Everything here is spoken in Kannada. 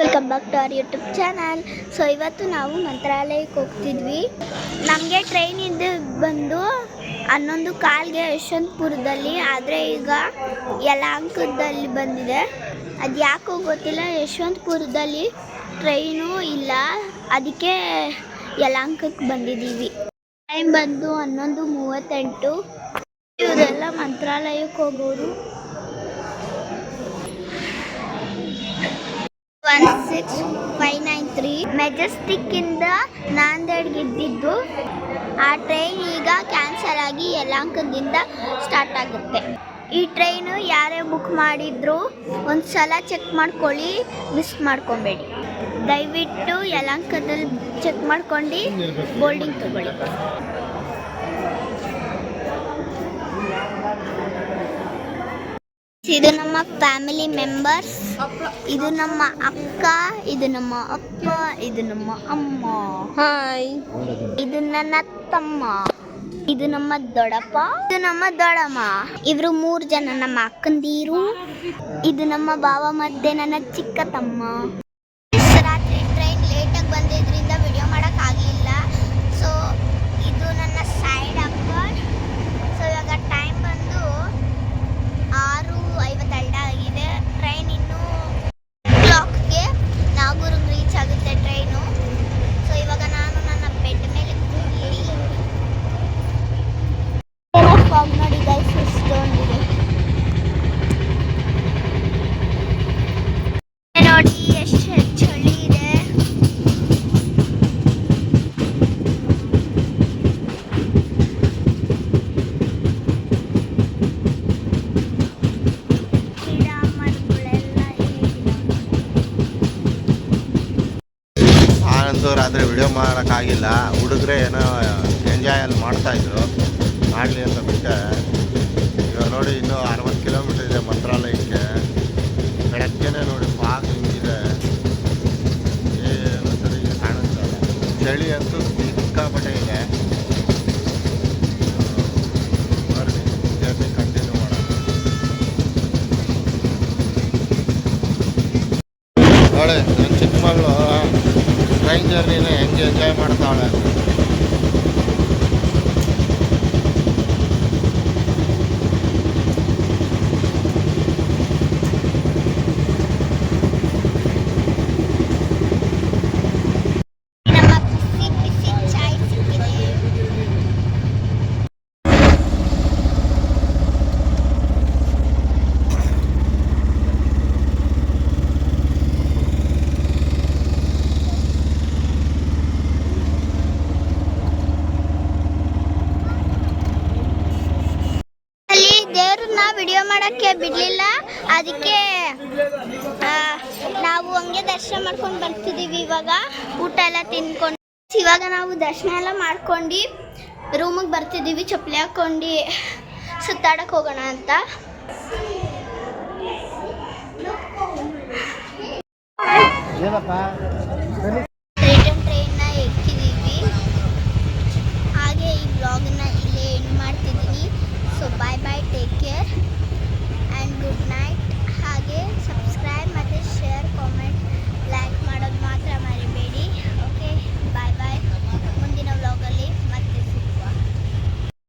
Welcome back to our YouTube channel so ಇವತ್ತು ನಾವು ಮಂತ್ರಾಲಯಕ್ಕೆ ಹೋಗ್ತಿದ್ವಿ. ನಮಗೆ ಟ್ರೈನ್ ಇದು ಬಂದು ಹನ್ನೊಂದು ಕಾಲ್ಗೆ ಯಶವಂತಪುರದಲ್ಲಿ, ಆದರೆ ಈಗ ಯಲಾಂಕದಲ್ಲಿ ಬಂದಿದೆ. ಅದು ಯಾಕೋ ಗೊತ್ತಿಲ್ಲ, ಯಶವಂತಪುರದಲ್ಲಿ ಟ್ರೈನು ಇಲ್ಲ. ಅದಕ್ಕೆ ಯಲಾಂಕಕ್ಕೆ ಬಂದಿದ್ದೀವಿ. ಟೈಮ್ ಬಂದು ಹನ್ನೊಂದು ಮೂವತ್ತೆಂಟು. ಇವರೆಲ್ಲ ಮಂತ್ರಾಲಯಕ್ಕೆ ಹೋಗೋರು. ಸಿಕ್ಸ್ ಫೈವ್ ನೈನ್ ತ್ರೀ ಮೆಜೆಸ್ಟಿಕ್ಕಿಂದ ನಾಂದೇಡ್ಗೆ ಇದ್ದಿದ್ದು ಆ ಟ್ರೈನ್ ಈಗ ಕ್ಯಾನ್ಸಲ್ ಆಗಿ ಯಲಾಂಕದಿಂದ ಸ್ಟಾರ್ಟ್ ಆಗುತ್ತೆ. ಈ ಟ್ರೈನು ಯಾರೇ ಬುಕ್ ಮಾಡಿದ್ರು ಒಂದು ಸಲ ಚೆಕ್ ಮಾಡ್ಕೊಳ್ಳಿ ಮಿಸ್ ಮಾಡ್ಕೊಬೇಡಿ. ದಯವಿಟ್ಟು ಯಲಾಂಕದಲ್ಲಿ ಚೆಕ್ ಮಾಡ್ಕೊಂಡು ಬೋರ್ಡಿಂಗ್ ತಗೊಳ್ಳಿ. ಇದು ನಮ್ಮ ಫ್ಯಾಮಿಲಿ ಮೆಂಬರ್ಸ್ ಇದು ನಮ್ಮ ಅಕ್ಕ ಇದು ನಮ್ಮ ಅಪ್ಪ ಇದು ನಮ್ಮ ಅಮ್ಮ. ಹಾಯ್ ಇದು ನನ್ನ ತಮ್ಮ. ಇದು ನಮ್ಮ ದೊಡ್ಡಪ್ಪ ಇದು ನಮ್ಮ ದೊಡ್ಡಮ್ಮ ಇವರು ಮೂರು ಜನ ನಮ್ಮ ಅಕ್ಕಂದಿರು. ಇದು ನಮ್ಮ ಬಾವ ಮತ್ತೆ ನನ್ನ ಚಿಕ್ಕ ತಮ್ಮ. ನಾನಂತೂ ರಾತ್ರಿ ವಿಡಿಯೋ ಮಾಡೋಕ್ಕಾಗಿಲ್ಲ. ಹುಡುಗರೆ ಏನೋ ಎಂಜಾಯ್ ಅಲ್ಲಿ ಮಾಡ್ತಾಯಿದ್ರು. ಮಾಡಲಿ ಅಂತ ಬಿಟ್ಟೆ. ಇವಾಗ ನೋಡಿ ಇನ್ನೂ ಅರವತ್ತು ಕಿಲೋಮೀಟರ್ ಇದೆ ಮಂತ್ರಾಲಯಕ್ಕೆ ಬೆಳಗ್ಗೆನೆ ನೋಡಿ ಫಾಗ್ ಹಿಂಗಿದೆ. ಏನು ಸರಿ ಕಾಣಿಸ್ತಲ್ಲ ಚಳಿ ಅಂತೂ ಸಿಕ್ಕಾಪಟ್ಟೆ ಇದೆ. ನೋಡಿ ನಾನು ಟ್ರೈನ್ ಜರ್ನಿನ ಹೆಂಗೆ ಎಂಜಾಯ್ ಮಾಡ್ತಾವಳೆ ವಿಡಿಯೋ ಮಾಡೋಕ್ಕೆ ಬಿಡಲಿಲ್ಲ. ಅದಕ್ಕೆ ನಾವು ಹಂಗೆ ದರ್ಶನ ಮಾಡ್ಕೊಂಡು ಬರ್ತಿದ್ದೀವಿ ಇವಾಗ. ಊಟ ಎಲ್ಲ ತಿನ್ಕೊಂಡು ಇವಾಗ ನಾವು ದರ್ಶನ ಎಲ್ಲ ಮಾಡ್ಕೊಂಡು ರೂಮಿಗೆ ಬರ್ತಿದ್ದೀವಿ ಚಪ್ಪಲಿ ಹಾಕ್ಕೊಂಡು ಸುತ್ತಾಡಕ್ಕೆ ಹೋಗೋಣ ಅಂತ. ಟ್ರೈನ್ನ ಎಕ್ಕಿದ್ದೀವಿ ಹಾಗೆ ಈ ಬ್ಲಾಗ್ನ